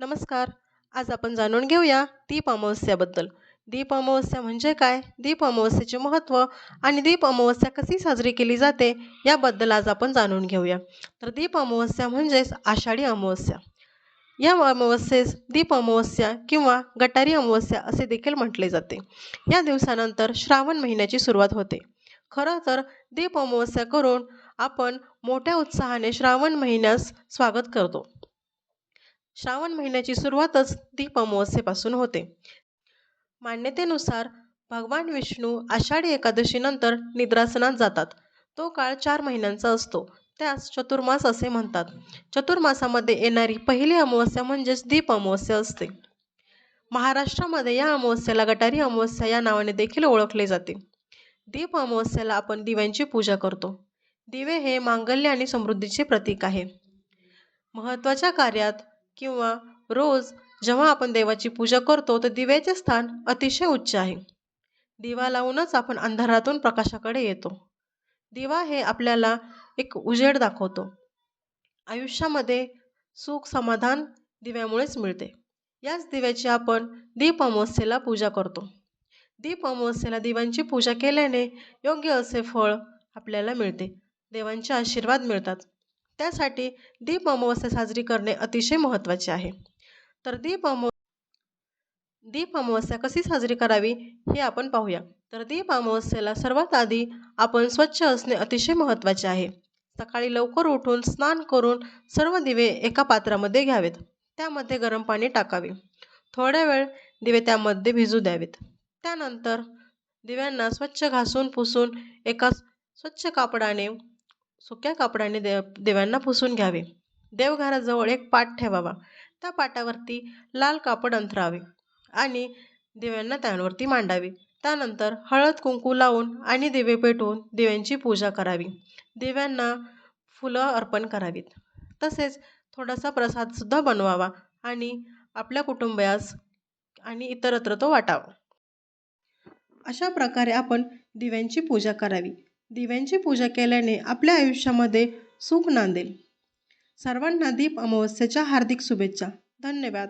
नमस्कार. आज आपण जाणून घेऊया दीप अमावस्याबद्दल. दीप अमावस्या म्हणजे काय? दीप अमावस्येचे महत्त्व आणि दीप अमावस्या कशी साजरी केली जाते याबद्दल आज आपण जाणून घेऊया. तर दीप अमावस्या म्हणजेच आषाढी अमावस्या. या अमावस्येस दीप अमावस्या किंवा गटारी अमावस्या असे देखील म्हटले जाते. या दिवसानंतर श्रावण महिन्याची सुरुवात होते. खरं तर दीप अमावस्या करून आपण मोठ्या उत्साहाने श्रावण महिन्यास स्वागत करतो. श्रावण महिन्याची सुरुवातच दीप अमावस्येपासून होते. मान्यतेनुसार भगवान विष्णू आषाढी एकादशीनंतर निद्रासनात जातात. तो काळ चार महिन्यांचा असतो. त्यास चतुर्मास असे म्हणतात. चतुर्मासामध्ये येणारी पहिली अमावस्या म्हणजेच दीप अमावस्या असते. महाराष्ट्रामध्ये या अमावस्येला गटारी अमावस्या या नावाने देखील ओळखले जाते. दीप अमावस्याला आपण दिव्यांची पूजा करतो. दिवे हे मांगल्य आणि समृद्धीचे प्रतीक आहे. महत्त्वाच्या कार्यात किंवा रोज जेव्हा आपण देवाची पूजा करतो तर दिव्याचे स्थान अतिशय उच्च आहे. दिवा लावूनच आपण अंधारातून प्रकाशाकडे येतो. दिवा हे आपल्याला एक उजेड दाखवतो. आयुष्यामध्ये सुख समाधान दिव्यामुळेच मिळते. याच दिव्याची आपण दीप अमावस्येला पूजा करतो. दीप अमावस्येला दिव्यांची पूजा केल्याने योग्य असे फळ आपल्याला मिळते. देवांचे आशीर्वाद मिळतात. त्यासाठी दीप अमावस्या साजरी करणे अतिशय महत्त्वाचे आहे. तर दीप अमाव दीप अमावस्या कशी साजरी करावी हे आपण पाहूया. तर दीप अमावस्येला सर्वात आधी आपण स्वच्छ असणे अतिशय महत्त्वाचे आहे. सकाळी लवकर उठून स्नान करून सर्व दिवे एका पात्रामध्ये घ्यावेत. त्यामध्ये गरम पाणी टाकावे. थोड्या वेळ दिवे त्यामध्ये भिजू द्यावेत. त्यानंतर दिव्यांना स्वच्छ घासून पुसून एका स्वच्छ कापडाने सुक्या कापडाने देव देवांना पुसून घ्यावे. देवघराजवळ एक पाट ठेवावा. त्या पाटावरती लाल कापड अंथरावे आणि दिव्यांना त्यांवरती मांडावे. त्यानंतर हळद कुंकू लावून आणि दिवे पेटवून दिव्यांची पूजा करावी. दिव्यांना फुलं अर्पण करावीत. तसेच थोडासा प्रसादसुद्धा बनवावा आणि आपल्या कुटुंबियास आणि इतरत्र तो वाटावा. अशा प्रकारे आपण दिव्यांची पूजा करावी. दिव्यांची पूजा केल्याने आपल्या आयुष्यामध्ये सुख नांदेल. सर्वांना दीप अमावस्येच्या हार्दिक शुभेच्छा. धन्यवाद.